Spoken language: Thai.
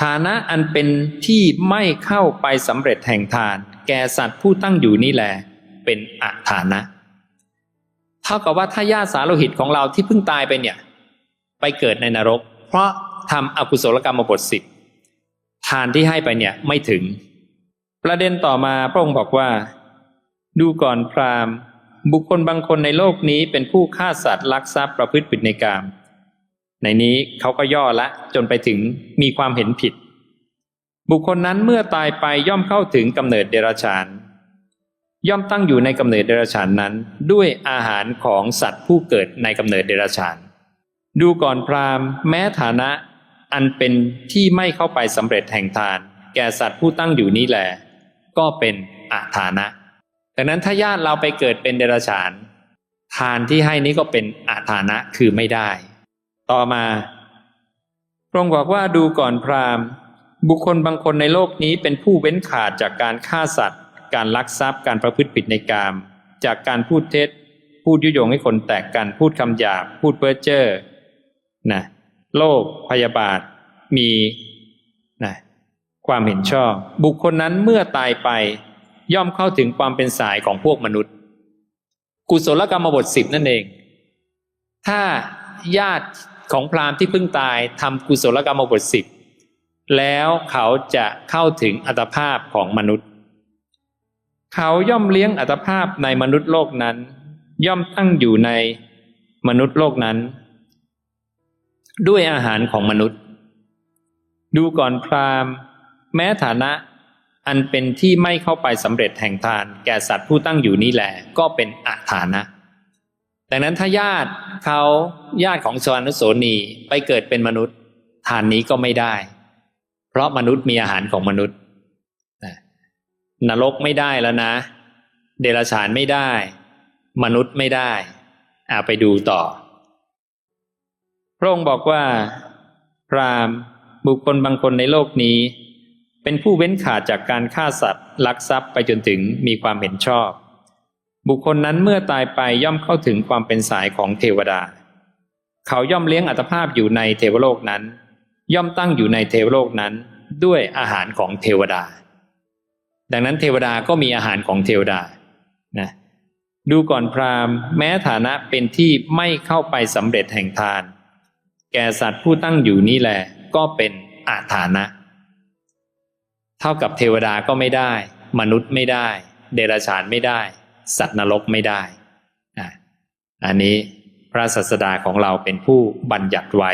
ฐานะอันเป็นที่ไม่เข้าไปสำเร็จแห่งทาน แก่สัตว์ผู้ตั้งอยู่นี่แหละเป็นอาฐานะ เท่ากับว่าถ้าญาติสาโลหิตของเราที่เพิ่งตายไปเนี่ย ไปเกิดในนรก เพราะทำอกุศลกรรมบทสิบทานที่ให้ไปเนี่ยไม่ถึง ประเด็นต่อมาพระองค์บอกว่า ดูก่อนพราหมณ์ บุคคลบางคนในโลกนี้เป็นผู้ฆ่าสัตว์ลักทรัพย์ประพฤติผิดในกาม ในนี้เขาก็ย่อละจนไปถึงมีความเห็นผิด บุคคลนั้นเมื่อตายไปย่อมเข้าถึงกำเนิดเดรัจฉาน ย่อมตั้งอยู่ในกำเนิดเดรัจฉานนั้น ด้วยอาหารของสัตว์ผู้เกิดในกำเนิดเดรัจฉาน ดูก่อนพราหมณ์ แม้ฐานะอันเป็นที่ไม่เข้าไปสำเร็จแห่งทาน แก่สัตว์ผู้ตั้งอยู่นี้แหละก็เป็นอาฐานะดังนั้นถ้าญาติเราไปเกิดเป็นเดรัจฉาน ทานที่ให้นี้ก็เป็นอาฐานะคือไม่ได้ ต่อมาพระองค์บอกว่าดูก่อนพราหมณ์ บุคคลบางคนในโลกนี้เป็นผู้เว้นขาดจากการฆ่าสัตว์ การลักทรัพย์ การประพฤติผิดในกาม จากการพูดเท็จ พูดยุยงให้คนแตกกัน พูดคำหยาบ พูดเพ้อเจ้อนะโลภพยาบาท มีนะความเห็นชอบ บุคคลนั้นเมื่อตายไป ย่อมเข้าถึงความเป็นสายของพวกมนุษย์ กุศลกรรมบทสิบนั่นเอง ถ้าญาติ ของพราหมณ์ที่เพิ่งตายทำกุศลกรรมบทสิบแล้วเขาจะเข้าถึงอัตภาพของมนุษย์ เขาย่อมเลี้ยงอัตภาพในมนุษย์โลกนั้น ย่อมตั้งอยู่ในมนุษย์โลกนั้น ด้วยอาหารของมนุษย์ ดูก่อนพราหมณ์ แม้ฐานะอันเป็นที่ไม่เข้าไปสำเร็จแห่งทาน แก่สัตว์ผู้ตั้งอยู่นี้แหละก็เป็นอาฐานะ ดังนั้นถ้าญาติเขาญาติของสวรรนุโสนีไปเกิดเป็นมนุษย์ทานนี้ก็ไม่ได้ เพราะมนุษย์มีอาหารของมนุษย์นรกไม่ได้แล้วนะ เดรัจฉานไม่ได้ มนุษย์ไม่ได้อาไปดูต่อ พระองค์บอกว่า พราหมณ์บุคคลบางคนในโลกนี้ เป็นผู้เว้นขาดจากการฆ่าสัตว์ ลักทรัพย์ไปจนถึงมีความเห็นชอบ บุคคลนั้นเมื่อตายไปย่อมเข้าถึงความเป็นสายของเทวดา เขาย่อมเลี้ยงอัตภาพอยู่ในเทวโลกนั้น ย่อมตั้งอยู่ในเทวโลกนั้นด้วยอาหารของเทวดา ดังนั้นเทวดาก็มีอาหารของเทวดานะดูก่อนพราหมณ์ แม้ฐานะเป็นที่ไม่เข้าไปสำเร็จแห่งทาน แก่สัตว์ผู้ตั้งอยู่นี่แหละก็เป็นอาฐานะ เท่ากับเทวดาก็ไม่ได้ มนุษย์ไม่ได้ เดรัจฉานไม่ได้ สัตว์นรกไม่ได้อะอันนี้พระศาสดาของเราเป็นผู้บัญญัติไว้